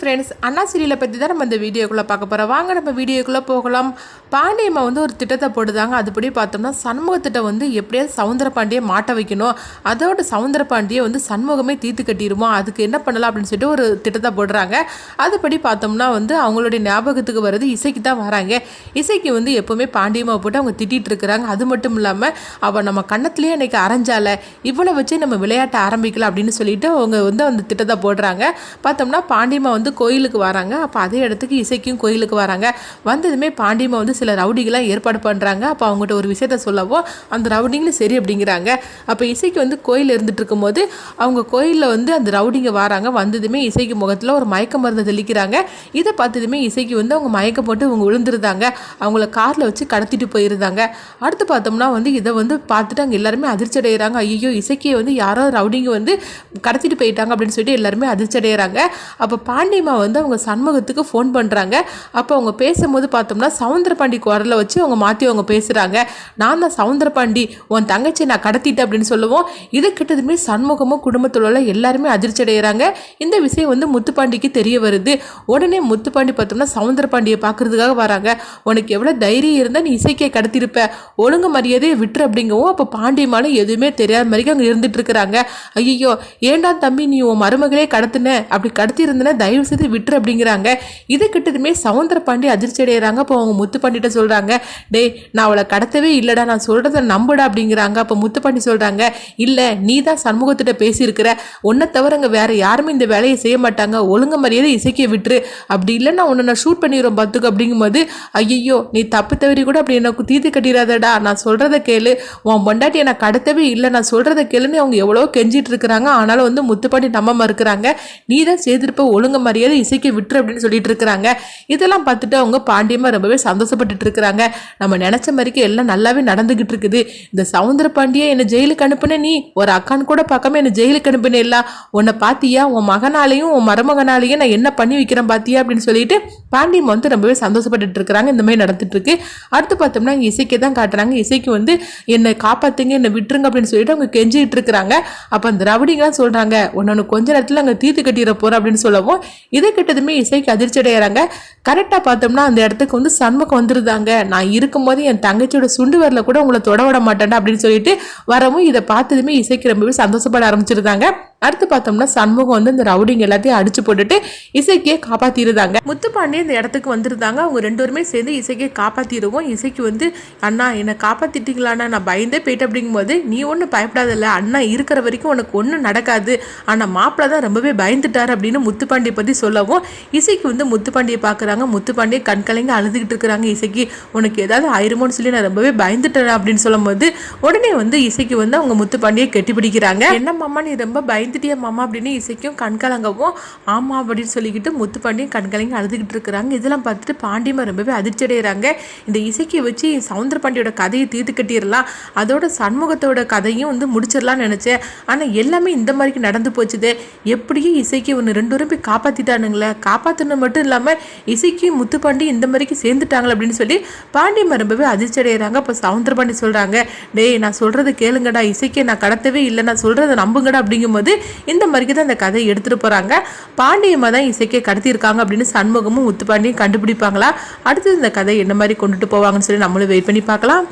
Friends அண்ணா சீரியலை பற்றி தான் நம்ம இந்த வீடியோக்குள்ளே பார்க்க போகிறோம் வாங்க நம்ம வீடியோக்குள்ளே போகலாம். பாண்டியம்மா வந்து ஒரு திட்டத்தை போடுதாங்க. அதுபடி பார்த்தோம்னா சண்முகத்திட்ட வந்து எப்படியாவது சவுந்தர பாண்டியை மாட்ட வைக்கணும். அதோட சவுந்தர பாண்டியை வந்து சண்முகமே தீர்த்து கட்டிடுமோ? அதுக்கு என்ன பண்ணலாம் அப்படின்னு சொல்லிட்டு ஒரு திட்டத்தை போடுறாங்க. அதுபடி பார்த்தோம்னா வந்து அவங்களுடைய ஞாபகத்துக்கு வருது இசைக்கு தான் வராங்க. இசைக்கு வந்து எப்போவுமே பாண்டியம்மா போட்டு அவங்க திட்டிகிட்டு இருக்கிறாங்க. அது மட்டும் இல்லாமல் அவள் நம்ம கண்ணத்துலேயே இன்றைக்கி அரைஞ்சால இவ்வளோ வச்சு நம்ம விளையாட்ட ஆரம்பிக்கலாம் அப்படின்னு சொல்லிட்டு அவங்க வந்து அந்த திட்டத்தை போடுறாங்க. பார்த்தோம்னா பாண்டியம்மா வந்து கோயிலுக்கு வராங்க. அப்போ அதே இடத்துக்கு இசைக்கும் கோயிலுக்கு வராங்க. வந்ததுமே பாண்டியம்மா வந்து சில ரவுடிகளாம் ஏற்பாடு பண்ணுறாங்க அப்போ அவங்ககிட்ட ஒரு விஷயத்த சொல்லவோ அந்த ரவுடிங்களும் சரி அப்படிங்கிறாங்க. அப்போ இசைக்கு வந்து கோயில் இருந்துட்டு இருக்கும்போது அவங்க கோயிலில் வந்து அந்த ரவுடிங்க வராங்க. வந்ததுமே இசைக்கு முகத்தில் ஒரு மயக்க மருந்து தெளிக்கிறாங்க. இதை பார்த்ததுமே இசைக்கு வந்து அவங்க மயக்கம் போட்டு இவங்க விழுந்துருந்தாங்க. அவங்கள காரில் வச்சு கடத்திட்டு போயிருந்தாங்க. அடுத்து பார்த்தோம்னா வந்து இதை வந்து பார்த்துட்டு அங்கே எல்லாருமே அதிர்ச்சி அடைகிறாங்க ஐயோ இசைக்கியை வந்து யாரோ ரவுடிங்க வந்து கடத்திட்டு போயிட்டாங்க அப்படின்னு சொல்லிட்டு எல்லாருமே அதிர்ச்சி அடைகிறாங்க அப்போ பாண்டியம்மா வந்து அவங்க சண்முகத்துக்கு ஃபோன் பண்ணுறாங்க அப்போ அவங்க பேசும்போது பார்த்தோம்னா சவுந்தரபாண்டி குரலை வச்சு அவங்க மாற்றி அவங்க பேசுகிறாங்க நான் தான் சவுந்தரபாண்டி உன் தங்கச்சி நான் கடத்திட்டேன் அப்படின்னு சொல்லுவோம். இது கிட்டதுமே சண்முகமும் குடும்பத்தில் உள்ள எல்லாருமே அதிர்ச்சி அடைகிறாங்க இந்த விஷயம் வந்து முத்துப்பாண்டிக்கு தெரிய வருது. உடனே முத்துப்பாண்டி பார்த்தோம்னா சவுந்தரபாண்டியை பார்க்கறதுக்காக வராங்க. உனக்கு எவ்வளோ தைரியம் இருந்தால் நீ இசைக்கே கடத்திருப்ப ஒழுங்கு மரியாதையை விட்டுரு அப்படிங்கவும் அப்போ பாண்டியமானும் எதுவுமே தெரியாத மாதிரி அங்கே இருந்துட்டு இருக்கிறாங்க. ஐயோ ஏண்டா தம்பி நீ உன் மருமகளே கடத்தின? அப்படி கடத்தி தயவு தயவு செய்து விட்டுரு அப்படிங்கிறாங்க. இது கிட்டதுமே சவுந்தர பாண்டி அதிர்ச்சி அடைகிறாங்க அப்போ அவங்க முத்துப்பாண்டிட்ட சொல்கிறாங்க டே நான் அவளை கடத்தவே இல்லைடா நான் சொல்கிறத நம்புடா அப்படிங்கிறாங்க. அப்போ முத்துப்பாண்டி சொல்கிறாங்க இல்லை நீ தான் சண்முகத்திட்ட பேசியிருக்கிற. உன்னை தவிர அங்கே வேற யாருமே இந்த வேலையை செய்ய மாட்டாங்க. ஒழுங்கு மரியாதை இசைக்க விட்டுரு. அப்படி இல்லைன்னா உன்னை நான் ஷூட் பண்ணிடுறோம் பார்த்துக்கு அப்படிங்கும்போது ஐயோ நீ தப்பு தவறி கூட அப்படி எனக்கு தீர்த்து கட்டிடாதடா. நான் சொல்கிறத கேளு. உன் பொண்டாட்டி என்னை கடத்தவே இல்லை. நான் சொல்கிறத கேளுன்னு அவங்க எவ்வளோ கெஞ்சிட்டு இருக்கிறாங்க. ஆனாலும் வந்து முத்துப்பாண்டி நம்ம மறுக்கிறாங்க. நீ தான் செய்திருப்ப ஒழுங்கு மரியாதை இசைக்கு விட்டுரு அப்படின்னு சொல்லிட்டு இருக்கிறாங்க இதெல்லாம் பார்த்துட்டு அவங்க பாண்டியமாக ரொம்பவே சந்தோஷப்பட்டுட்டு இருக்கிறாங்க நம்ம நினச்ச மாதிரிக்கு எல்லாம் நல்லாவே நடந்துகிட்டு இருக்குது இந்த சவுந்தர பாண்டிய என்னை ஜெயிலுக்கு அனுப்புன நீ ஒரு அக்கான் கூட பார்க்காம என்னை ஜெயிலுக்கு அனுப்புன இல்லை உன்னை பார்த்தியா உன் மகனாலையும் உன் மருமகனாலையும் நான் என்ன பண்ணி வைக்கிறேன் பார்த்தியா அப்படின்னு சொல்லிட்டு பாண்டியம் வந்து ரொம்பவே சந்தோஷப்பட்டுட்டு இருக்கிறாங்க இந்த மாதிரி நடந்துட்டு இருக்கு அடுத்து பார்த்தோம்னா இங்கே இசைக்கு தான் காட்டுறாங்க. இசைக்கு வந்து என்னை காப்பாத்துங்க என்னை விட்டுருங்க அப்படின்னு சொல்லிட்டு அவங்க கெஞ்சிட்டு இருக்கிறாங்க அப்போ அந்த ரவுடிங்களாம் சொல்கிறாங்க உன்னொன்று கொஞ்ச நேரத்தில் அங்கே தீர்த்து கட்டிட போறோம் அப்படின்னு சொல்லவும் இதை கிட்டதுமே இசைக்கு அதிர்ச்சி அடைகிறாங்க கரெக்டாக பார்த்தோம்னா அந்த இடத்துக்கு வந்து சண்முகம் வந்துருந்தாங்க. நான் இருக்கும்போது என் தங்கச்சியோட சுண்டு வரல கூட உங்களை தொட விட மாட்டேன்டா அப்படின்னு சொல்லிட்டு வரவும் இதை பார்த்ததுமே இசைக்கு ரொம்பவே சந்தோஷப்பட ஆரம்பிச்சிருந்தாங்க. அடுத்து பார்த்தோம்னா சண்முகம் வந்து இந்த ரவுடிங் எல்லாத்தையும் அடிச்சு போட்டுட்டு இசைக்கே காப்பாத்திருந்தாங்க. முத்துப்பாண்டி இந்த இடத்துக்கு வந்திருந்தாங்க. அவங்க ரெண்டு பேருமே சேர்ந்து இசைக்கே காப்பாத்திடுவோம் இசைக்கு வந்து அண்ணா என்னை காப்பாத்திட்டீங்களாண்ணா நான் பயந்தே போயிட்டு அப்படிங்கும்போது நீ ஒன்றும் பயப்படாதில்ல. அண்ணா இருக்கிற வரைக்கும் உனக்கு ஒன்றும் நடக்காது. ஆனால் மாப்பிள்ள தான் ரொம்பவே பயந்துட்டார் அப்படின்னு முத்துப்பாண்டியை பற்றி சொல்லவும் இசைக்கு வந்து முத்துப்பாண்டியை பார்க்குறாங்க. முத்துப்பாண்டியை கண் கலங்கி அழுதுகிட்டு இருக்கிறாங்க. இசைக்கு உனக்கு ஏதாவது ஆயிருமோன்னு சொல்லி நான் ரொம்பவே பயந்துட்டேன்? அப்படின்னு சொல்லும்போது உடனே வந்து இசைக்கு வந்து அவங்க முத்துப்பாண்டியை கெட்டி பிடிக்கிறாங்க என்ன மாமா நீ ரொம்ப பயந்து பயந்துட்டியா மாமா அப்படின்னு இசைக்கும் கண்கலங்கவும் ஆமாம் அப்படின்னு சொல்லிக்கிட்டு முத்து பாண்டியும் கண்கலங்கி அழுதுகிட்டு இருக்கிறாங்க. இதெல்லாம் பார்த்துட்டு பாண்டியம்மா ரொம்பவே அதிர்ச்சி அடைகிறாங்க இந்த இசைக்கு வச்சு சவுந்தர பாண்டியோட கதையை தீர்த்து கட்டிடலாம். அதோட சண்முகத்தோட கதையும் வந்து முடிச்சிடலாம்னு நினச்சேன். ஆனால் எல்லாமே இந்த மாதிரிக்கு நடந்து போச்சுது. எப்படியும் இசைக்கு ஒன்று ரெண்டு பேரும் போய் காப்பாற்றிட்டானுங்களே காப்பாற்றணும் மட்டும் இல்லாமல் இசைக்கு முத்துப்பாண்டி இந்த மாதிரிக்கு சேர்ந்துட்டாங்களே அப்படின்னு சொல்லி பாண்டியம்மா ரொம்பவே அதிர்ச்சி அடைகிறாங்க அப்போ சவுந்தர பாண்டி சொல்கிறாங்க டேய் நான் சொல்கிறத கேளுங்கடா. இசைக்கு நான் கடத்தவே இல்லை. நான் சொல்கிறத நம்புங்கடா. அப்படிங்கும்போது இந்த மாதிரிக்கு தான் அந்த கதையை எடுத்துகிட்டு போகிறாங்க பாண்டியம்மா தான் இசைக்கே கடத்தியிருக்காங்க அப்படின்னு சண்முகமும் முத்துப்பாண்டியும் கண்டுபிடிப்பாங்களா? அடுத்தது இந்த கதை என்ன மாதிரி கொண்டுட்டு போவாங்கன்னு சொல்லி நம்மளும் வெயிட் பண்ணி பார்க்கலாம்.